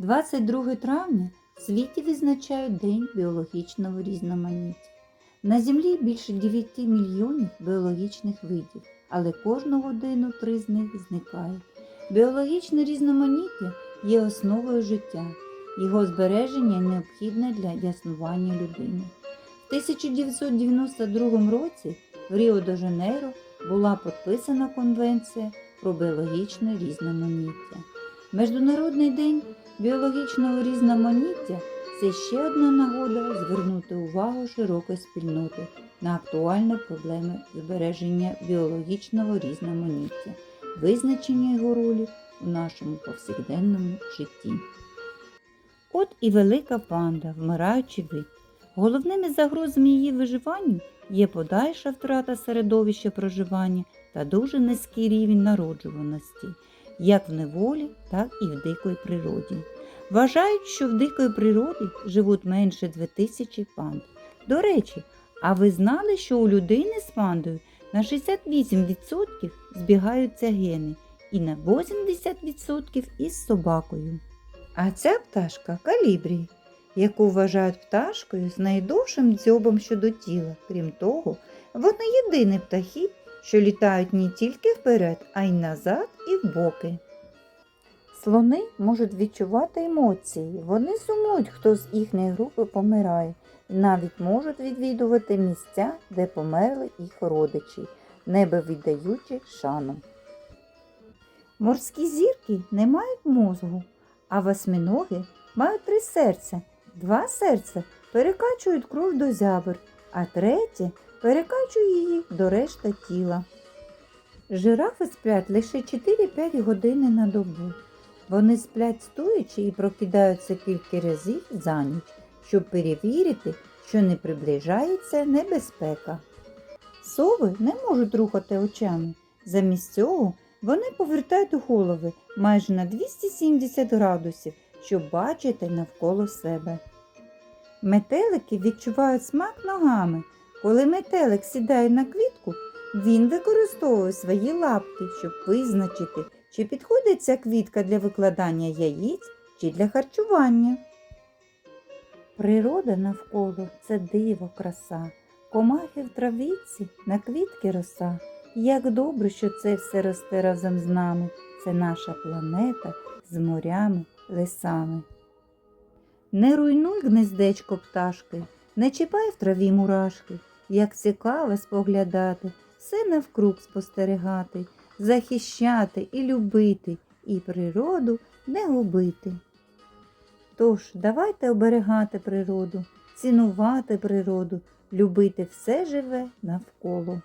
22 травня в світі відзначають День біологічного різноманіття. На Землі більше 9 мільйонів біологічних видів, але кожну годину три з них зникають. Біологічне різноманіття є основою життя. Його збереження необхідне для існування людини. В 1992 році в Ріо-де-Жанейро була підписана Конвенція про біологічне різноманіття. Міжнародний день біологічного різноманіття це ще одна нагода звернути увагу широкої спільноти на актуальні проблеми збереження біологічного різноманіття, визначення його ролі у нашому повсякденному житті. От і велика панда, вмираючий вид. Головними загрозами її виживанню є подальша втрата середовища проживання та дуже низький рівень народжуваності, як в неволі, так і в дикій природі. Вважають, що в дикій природі живуть менше 2000 панд. До речі, а ви знали, що у людини з пандою на 68% збігаються гени і на 80% із собакою. А ця пташка калібрій, яку вважають пташкою з найдовшим дзьобом щодо тіла. Крім того, вони єдині птахи, що літають не тільки вперед, а й назад і вбоки. Слони можуть відчувати емоції. Вони сумують, хто з їхньої групи помирає, і навіть можуть відвідувати місця, де померли їх родичі, небо віддаючи шану. Морські зірки не мають мозгу, а восьминоги мають три серця. Два серця перекачують кров до зябр, а третє перекачує її до решта тіла. Жирафи сплять лише 4-5 години на добу. Вони сплять стоячи і прокидаються кілька разів за ніч, щоб перевірити, що не приближається небезпека. Сови не можуть рухати очами. Замість цього вони повертають голови майже на 270 градусів, щоб бачити навколо себе. Метелики відчувають смак ногами. Коли метелик сідає на квітку, він використовує свої лапки, щоб визначити, чи підходить ця квітка для викладання яєць чи для харчування. Природа навколо це диво, краса, комахи в травиці, на квітки роса. Як добре, що це все росте разом з нами. Це наша планета з морями, лесами. Не руйнуй гнездечко пташки, не чіпай в траві мурашки, як цікаво споглядати, все навкруг спостерігати, захищати і любити, і природу не губити. Тож, давайте оберігати природу, цінувати природу, любити все живе навколо.